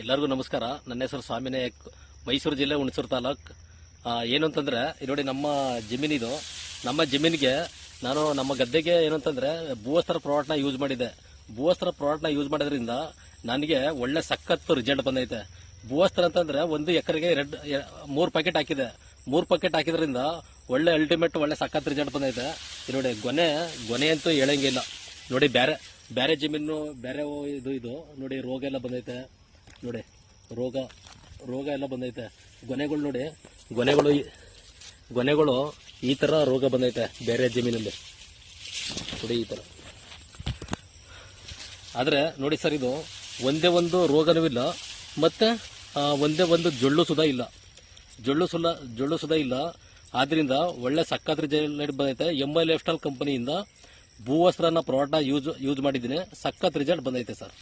ಎಲ್ಲರಿಗೂ ನಮಸ್ಕಾರ. ನನ್ನ ಹೆಸರು ಸ್ವಾಮಿ ನಾಯಕ್ ಮೈಸೂರು ಜಿಲ್ಲೆ ಹುಣಸೂರು ತಾಲೂಕ್. ಏನು ಅಂತಂದರೆ ನೋಡಿ ನಮ್ಮ ಜಮೀನಿದು. ನಮ್ಮ ಜಮೀನಿಗೆ ನಾನು ನಮ್ಮ ಗದ್ದೆಗೆ ಏನು ಅಂತಂದ್ರೆ, ಭೂವಸ್ತ್ರ ಪ್ರಾಡಕ್ಟ್ನ ಯೂಸ್ ಮಾಡಿದ್ದೆ. ಭೂವಸ್ತ್ರ ಪ್ರಾಡಕ್ಟ್ನ ಯೂಸ್ ಮಾಡೋದ್ರಿಂದ ನನಗೆ ಒಳ್ಳೆ ಸಖತ್ತು ರಿಸಲ್ಟ್ ಬಂದೈತೆ. ಭೂವಸ್ತ್ರ ಅಂತಂದರೆ ಒಂದು ಎಕರೆಗೆ ಎರಡು ಮೂರು ಪ್ಯಾಕೆಟ್ ಹಾಕಿದೆ. ಮೂರು ಪ್ಯಾಕೆಟ್ ಹಾಕಿದ್ರಿಂದ ಒಳ್ಳೆ ಅಲ್ಟಿಮೇಟ್ ಒಳ್ಳೆ ಸಖತ್ ರಿಸಲ್ಟ್ ಬಂದೈತೆ. ನೋಡಿ, ಗೊನೆ ಗೊನೆ ಅಂತೂ ಹೇಳಂಗಿಲ್ಲ. ನೋಡಿ ಬೇರೆ ಬೇರೆ ಜಮೀನು ಬೇರೆ ಇದು ಇದು, ನೋಡಿ ರೋಗ ಎಲ್ಲ ಬಂದೈತೆ. ನೋಡಿ, ರೋಗ ರೋಗ ಎಲ್ಲ ಬಂದೈತೆ. ಗೊನೆಗಳು ನೋಡಿ, ಗೊನೆಗಳು ಗೊನೆಗಳು ಈ ಥರ ರೋಗ ಬಂದೈತೆ ಬೇರೆ ಜಮೀನಲ್ಲಿ. ನೋಡಿ ಈ ಥರ ಆದರೆ ನೋಡಿ ಸರ್ ಇದು, ಒಂದೇ ಒಂದು ರೋಗನೂ ಇಲ್ಲ, ಮತ್ತು ಒಂದೇ ಒಂದು ಜೊಳ್ಳು ಸುದಾ ಇಲ್ಲ. ಜೊಳ್ಳು ಸುಲ, ಜೊಳ್ಳು ಸುದಾ ಇಲ್ಲ. ಆದ್ರಿಂದ ಒಳ್ಳೆ ಸಕ್ಕತ್ರ ರಿಸಲ್ಟ್ ಬಂದೈತೆ. ಎಂ ಐ ಲೈಫ್ ಸ್ಟೈಲ್ ಕಂಪನಿಯಿಂದ ಭೂವಸ್ತ್ರನ ಪ್ರಾಡಕ್ಟ್ನ ಯೂಸ್ ಯೂಸ್ ಮಾಡಿದ್ದೀನಿ. ಸಕ್ಕತ್ ರಿಸಲ್ಟ್ ಬಂದೈತೆ ಸರ್.